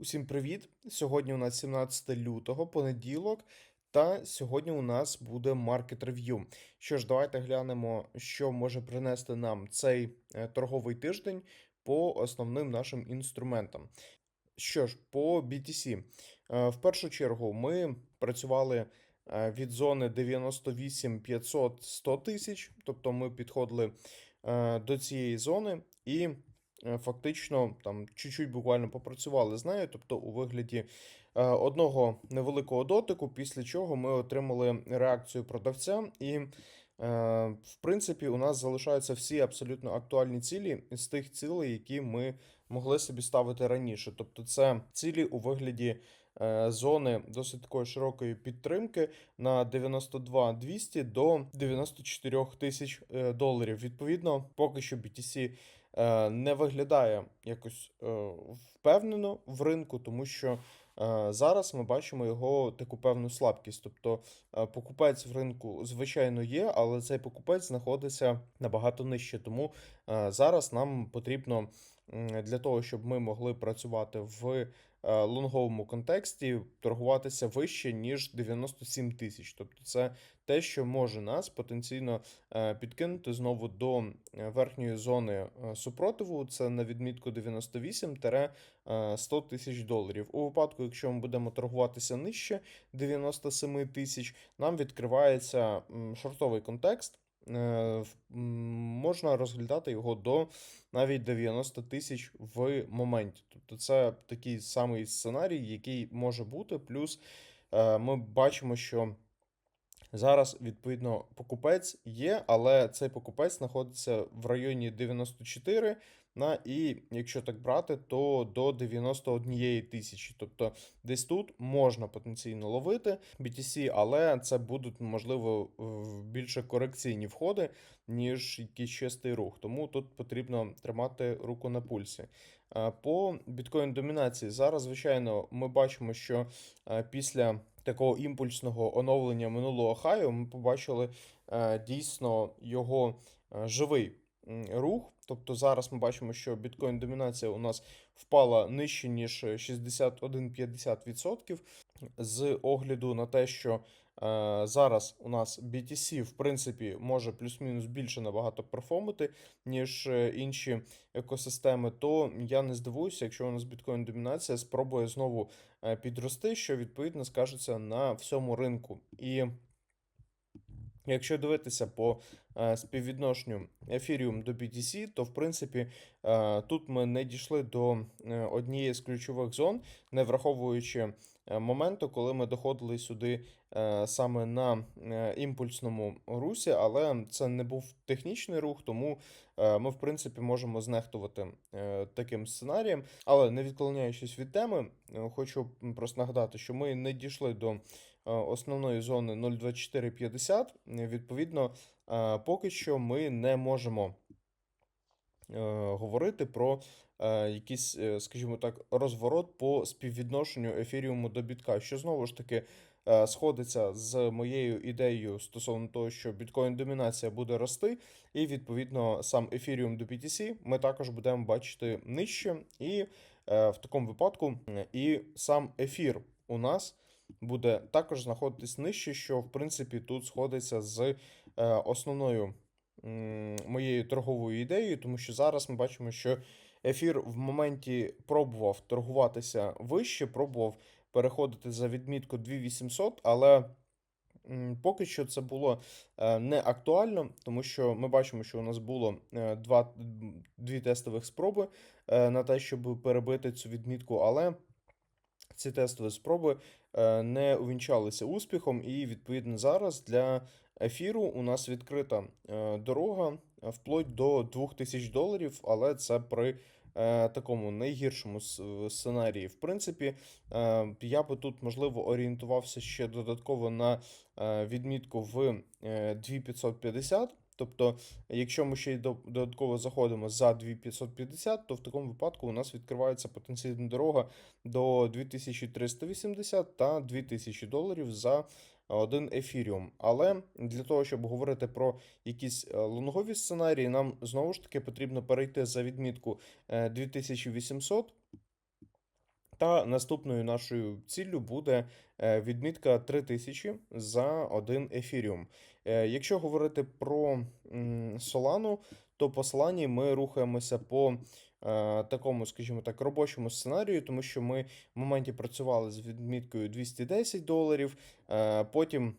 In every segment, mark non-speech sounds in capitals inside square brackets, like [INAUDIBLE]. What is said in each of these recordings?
Усім привіт! Сьогодні у нас 17 лютого, понеділок, та сьогодні у нас буде маркет рев'ю. Що ж, давайте глянемо, що може принести нам цей е, торговий тиждень по основним нашим інструментам. Що ж, по BTC. Е, В першу чергу ми працювали е, від зони 98 500 100 тисяч, тобто ми підходили до цієї зони і фактично там чуть-чуть буквально попрацювали з нею, тобто у вигляді е, одного невеликого дотику, після чого ми отримали реакцію продавця і. е, В принципі, у нас залишаються всі абсолютно актуальні цілі з тих цілей, які ми могли собі ставити раніше. Тобто, це цілі у вигляді е, зони досить такої широкої підтримки на 92 200 до 94 тисяч е, доларів. Відповідно, поки що BTC е, не виглядає якось е, впевнено в ринку, тому що. е, Зараз ми бачимо його таку певну слабкість. Тобто е, покупець в ринку, звичайно, є, але цей покупець знаходиться набагато нижче. Тому е, зараз нам потрібно для того, щоб ми могли працювати в е, лонговому контексті, торгуватися вище, ніж 97 тисяч. Тобто, це те, що може нас потенційно е, підкинути знову до е, верхньої зони е, супротиву. Це на відмітку 98-100 тисяч доларів. У випадку, якщо ми будемо торгуватися нижче 97 тисяч, нам відкривається шортовий контекст. Е, Можна розглядати його до навіть 90 тисяч в моменті. Тобто це такий самий сценарій, який може бути. Плюс е, ми бачимо, що зараз, відповідно, покупець є, але цей покупець знаходиться в районі 94. На, і якщо так брати, то до 91 тисячі. Тобто десь тут можна потенційно ловити BTC, але це будуть, можливо, більше корекційні входи, ніж якийсь чистий рух. Тому тут потрібно тримати руку на пульсі. Е, По біткоін домінації зараз, звичайно, ми бачимо, що е, після такого імпульсного оновлення минулого хаю ми побачили е, дійсно його е, живий рух. Тобто зараз ми бачимо, що біткоін домінація у нас впала нижче, ніж 61-50%. З огляду на те, що зараз у нас BTC, в принципі, може плюс-мінус більше набагато перформити, ніж е, інші екосистеми, то я не здивуюся, якщо у нас біткоін домінація спробує знову е, підрости, що відповідно скажеться на всьому ринку. І Якщо дивитися по е, співвідношенню Ethereum до BTC, то в принципі е, тут ми не дійшли до е, однієї з ключових зон, не враховуючи моменту, коли ми доходили сюди саме на імпульсному русі, але це не був технічний рух, тому ми, в принципі, можемо знехтувати таким сценарієм. Але не відклоняючись від теми, хочу просто нагадати, що ми не дійшли до основної зони 0,2450. Е, Відповідно, е, поки що ми не можемо е, говорити про е, якийсь, е, скажімо так, розворот по співвідношенню ефіріуму до бітка, що знову ж таки е, сходиться з моєю ідеєю стосовно того, що біткоін-домінація буде рости, і відповідно сам ефіріум до BTC ми також будемо бачити нижче, і е, в такому випадку е, і сам ефір у нас буде також знаходитись нижче, що в принципі тут сходиться з е, основною моєю торговою ідеєю, тому що зараз ми бачимо, що ефір в моменті пробував торгуватися вище, пробував переходити за відмітку 2800, але поки що це було е, не актуально, тому що ми бачимо, що у нас було е, два, дві тестових спроби на те, щоб перебити цю відмітку, але ці тестові спроби е, не увінчалися успіхом, і відповідно зараз для ефіру у нас відкрита е, дорога е, вплоть до 2000 доларів, але це при такому найгіршому сценарії. В принципі, я би тут можливо орієнтувався ще додатково на відмітку в е, 2550. Тобто, якщо ми ще й додатково заходимо за 2550, то в такому випадку у нас відкривається потенційна дорога до 2380 та 2000 доларів за один ефіріум. Але для того, щоб говорити про якісь е, лонгові сценарії, нам знову ж таки потрібно перейти за відмітку е, 2800. Та наступною нашою ціллю буде е, відмітка 3000 за один ефіріум. Е, Якщо говорити про Солану, то по Solana ми рухаємося по е, такому, скажімо так, робочому сценарію, тому що ми в моменті працювали з відміткою 210 доларів, потім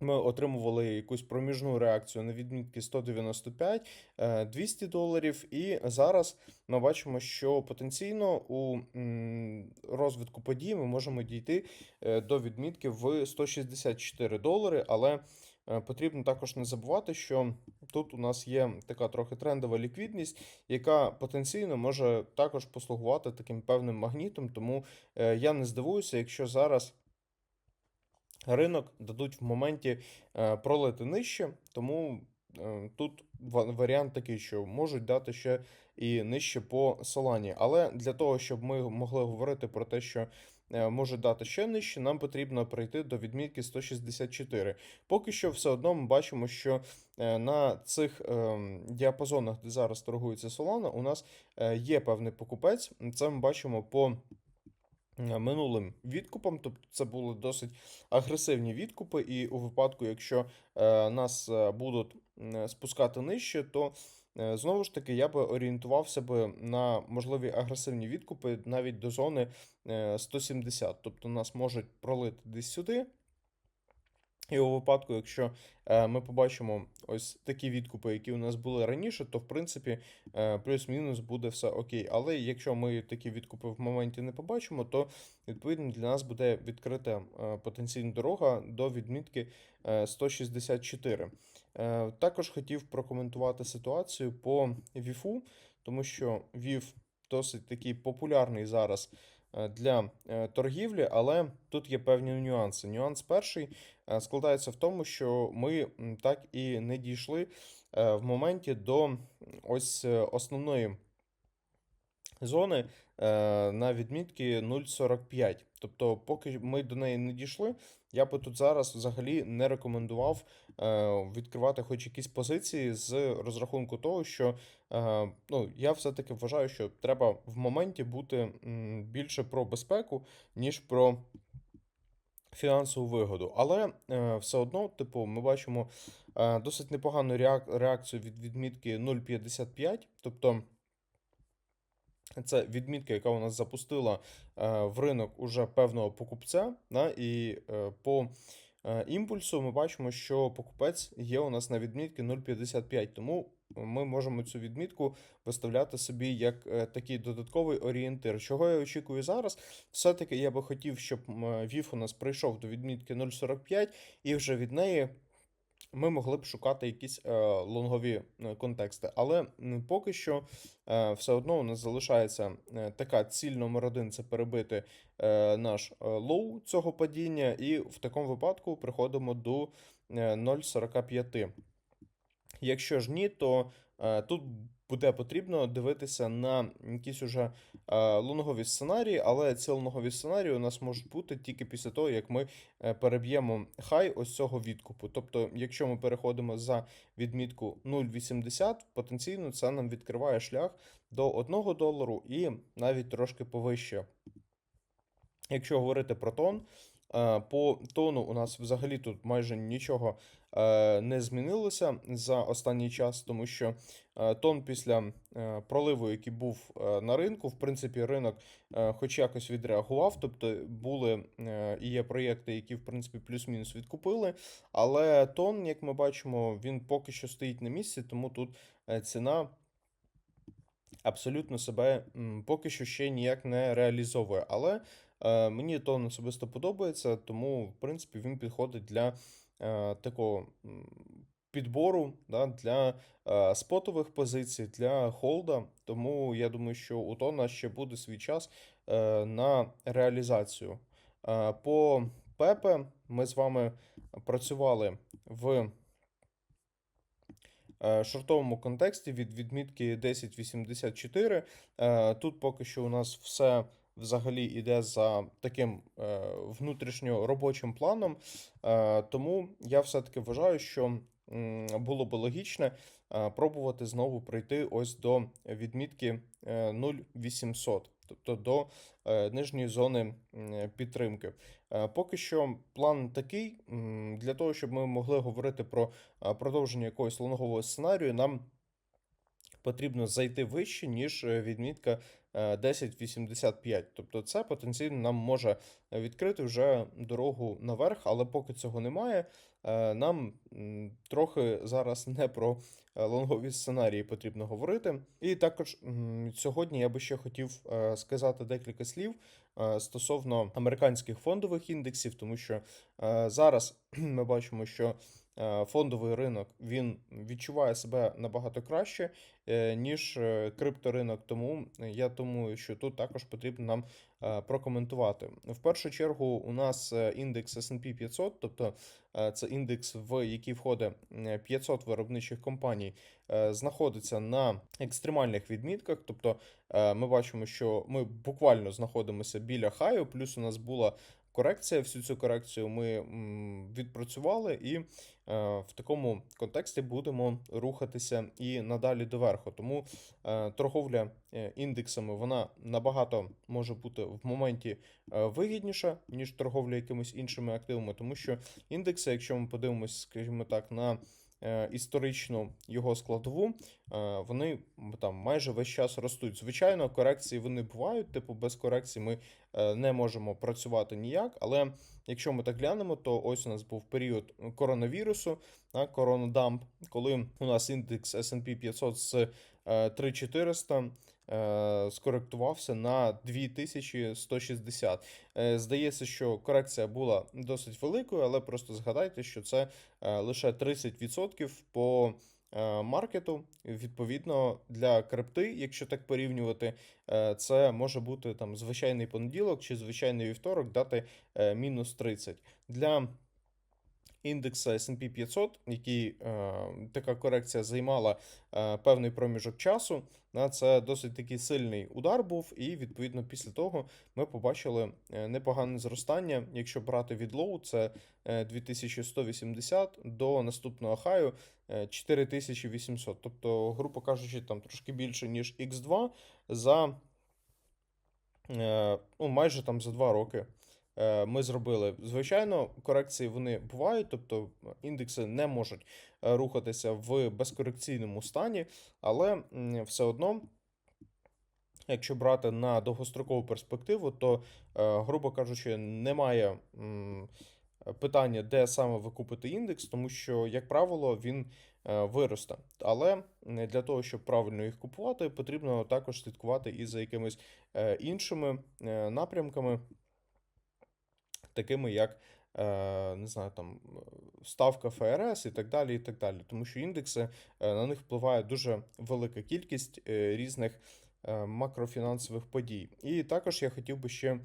ми отримували якусь проміжну реакцію на відмітки 195, е, 200 доларів, і зараз ми бачимо, що потенційно у розвитку подій ми можемо дійти е, до відмітки в 164 долари, але е, потрібно також не забувати, що тут у нас є така трохи трендова ліквідність, яка потенційно може також послугувати таким певним магнітом, тому е, я не здивуюся, якщо зараз ринок дадуть в моменті е, пролити нижче, тому е, тут варіант такий, що можуть дати ще і нижче по Солані. Але для того, щоб ми могли говорити про те, що е, можуть дати ще нижче, нам потрібно прийти до відмітки 164. Поки що все одно ми бачимо, що на цих діапазонах, де зараз торгується Solana, у нас є певний покупець. Це ми бачимо по минулим відкупам, тобто це були досить агресивні відкупи, і у випадку, якщо е, нас е, будуть спускати нижче, то е, знову ж таки я би орієнтувався би на можливі агресивні відкупи навіть до зони е, 170. Тобто нас можуть пролити десь сюди. І у випадку, якщо е, ми побачимо ось такі відкупи, які у нас були раніше, то в принципі е, плюс-мінус буде все окей. Але якщо ми такі відкупи в моменті не побачимо, то відповідно для нас буде відкрита е, потенційна дорога до відмітки е, 164. Е, Також хотів прокоментувати ситуацію по ВІФу, тому що ВІФ досить такий популярний зараз для е, торгівлі, але тут є певні нюанси. Нюанс перший е, складається в тому, що ми так і не дійшли е, в моменті до ось е, основної зони е, на відмітки 0,45. Тобто, поки ми до неї не дійшли, я би тут зараз взагалі не рекомендував е, відкривати хоч якісь позиції з розрахунку того, що е, ну, я все-таки вважаю, що треба в моменті бути більше про безпеку, ніж про фінансову вигоду. Але е, все одно, типу, ми бачимо е, досить непогану реак- реакцію від відмітки 0,55. Тобто. Це відмітка, яка у нас запустила е, в ринок уже певного покупця. Да, і е, по е, імпульсу ми бачимо, що покупець є у нас на відмітки 0,55. Тому ми можемо цю відмітку виставляти собі як такий додатковий орієнтир. Чого я очікую зараз? Все-таки я би хотів, щоб VIF у нас прийшов до відмітки 0,45, і вже від неї ми могли б шукати якісь е, лонгові е, контексти. Але поки що е, все одно у нас залишається така ціль номер один це перебити наш лоу цього падіння, і в такому випадку приходимо до е, 0,45. Якщо ж ні, то тут буде потрібно дивитися на якісь уже е, лонгові сценарії, але ці лонгові сценарії у нас можуть бути тільки після того, як ми е, переб'ємо хай ось цього відкупу. Тобто, якщо ми переходимо за відмітку 0,80, потенційно це нам відкриває шлях до 1 долару і навіть трошки повище. Якщо говорити про тон, по тону у нас взагалі тут майже нічого е, не змінилося за останній час, тому що е, тон після е, проливу, який був е, на ринку, в принципі, ринок е, хоч якось відреагував. Тобто були е, і є проєкти, які в принципі плюс-мінус відкупили. Але тон, як ми бачимо, він поки що стоїть на місці, тому тут е, ціна абсолютно себе поки що ще ніяк не реалізовує. Але е, мені тон особисто подобається, тому в принципі він підходить для е, такого підбору, да, для е, спотових позицій, для холда. Тому я думаю, що у тона ще буде свій час е, на реалізацію. Е, по Пепе ми з вами працювали в е, шортовому контексті від відмітки 1084. Е, Тут поки що у нас все взагалі йде за таким е, внутрішньоробочим планом. Е, Тому я все-таки вважаю, що було би логічне е, пробувати знову прийти ось до відмітки е, 0800. тобто до нижньої зони підтримки. Поки що план такий, для того, щоб ми могли говорити про продовження якогось лонгового сценарію, нам потрібно зайти вище, ніж е, відмітка е, 10.85. Тобто це потенційно нам може е, відкрити вже дорогу наверх, але поки цього немає, е, нам трохи зараз не про е, лонгові сценарії потрібно говорити. І також сьогодні я би ще хотів е, сказати декілька слів е, стосовно американських фондових індексів, тому що е, зараз [CLEARS THROAT] ми бачимо, що е, фондовий ринок він відчуває себе набагато краще, е, ніж е, крипторинок. Тому я думаю, що тут також потрібно нам е, прокоментувати. В першу чергу, у нас е, індекс S&P 500, тобто е, це індекс, в який входить е, 500 виробничих компаній, е, знаходиться на екстремальних відмітках. Тобто е, ми бачимо, що ми буквально знаходимося біля хаю, плюс у нас була корекція. Всю цю корекцію ми відпрацювали і е, в такому контексті будемо рухатися і надалі доверху. Тому е, торговля е, індексами вона набагато може бути в моменті е, вигідніша, ніж торговля якимись іншими активами, тому що індекси, якщо ми подивимося, скажімо так, на е, історичну його складову, е, вони там майже весь час ростуть. Звичайно, корекції вони бувають, типу без корекцій ми е, не можемо працювати ніяк. Але якщо ми так глянемо, то ось у нас був період коронавірусу, на коронадамп, коли у нас індекс S&P 500 з е, 3400 е, скоректувався на 2160. Е, Здається, що корекція була досить великою, але просто згадайте, що це е, лише 30% по е, маркету. Відповідно, для крипти, якщо так порівнювати, е, це може бути там звичайний понеділок чи звичайний вівторок дати е, мінус 30. Для індекса S&P 500, який е, така корекція займала е, певний проміжок часу. На це досить такий сильний удар був, і відповідно після того ми побачили е, непогане зростання. Якщо брати від лоу, це е, 2180 до наступного хаю е, 4800. Тобто, грубо кажучи, там трошки більше ніж X2 за ну, майже там за 2 роки ми зробили. Звичайно, корекції вони бувають, тобто індекси не можуть е, рухатися в безкорекційному стані, але все одно. Якщо брати на довгострокову перспективу, то, е, грубо кажучи, немає питання, де саме ви купите індекс, тому що, як правило, він е, виросте. Але для того, щоб правильно їх купувати, потрібно також слідкувати і за якимись е, іншими е, напрямками такими як е, не знаю, там ставка ФРС і так далі. і так далі. Тому що індекси е, на них впливає дуже велика кількість е, різних макрофінансових подій. І також я хотів би ще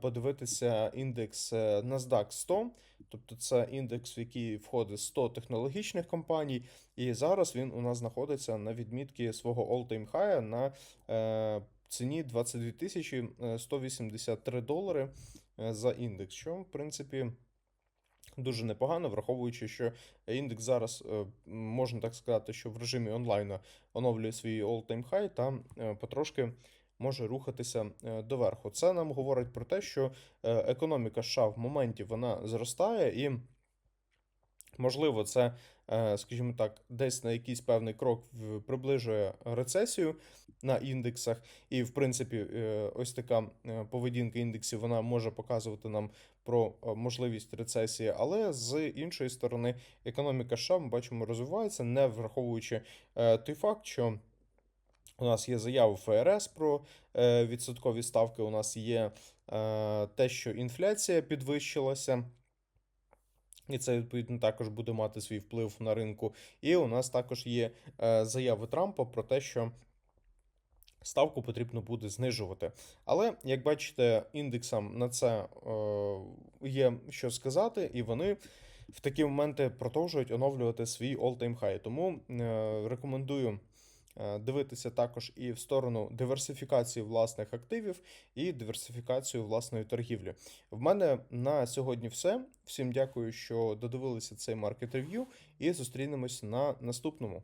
подивитися індекс NASDAQ 100. Тобто це індекс, в який входить 100 технологічних компаній, і зараз він у нас знаходиться на відмітці свого all-time high на ціні 22 тисячі е, 183 долари е, за індекс, що, в принципі, дуже непогано, враховуючи, що індекс зараз, е, можна так сказати, що в режимі онлайну оновлює свій all-time high та потрошки може рухатися доверху. Це нам говорить про те, що економіка США в моменті вона зростає і. Можливо, це, скажімо так, десь на якийсь певний крок приближує рецесію на індексах, і, в принципі, е, ось така е, поведінка індексів вона може показувати нам про е, можливість рецесії, але з іншої сторони, економіка США ми бачимо розвивається, не враховуючи е, той факт, що. У нас є заяви ФРС про е, відсоткові ставки. У нас є е, те, що інфляція підвищилася. І це відповідно також буде мати свій вплив на ринку. І у нас також є е, заяви Трампа про те, що ставку потрібно буде знижувати. Але як бачите, індексам на це е, є що сказати, і вони в такі моменти продовжують оновлювати свій all-time high. Тому е, рекомендую. Е, Дивитися також і в сторону диверсифікації власних активів і диверсифікацію власної торгівлі. В мене на сьогодні все. Всім дякую, що додивилися цей маркет рев'ю, і зустрінемось на наступному.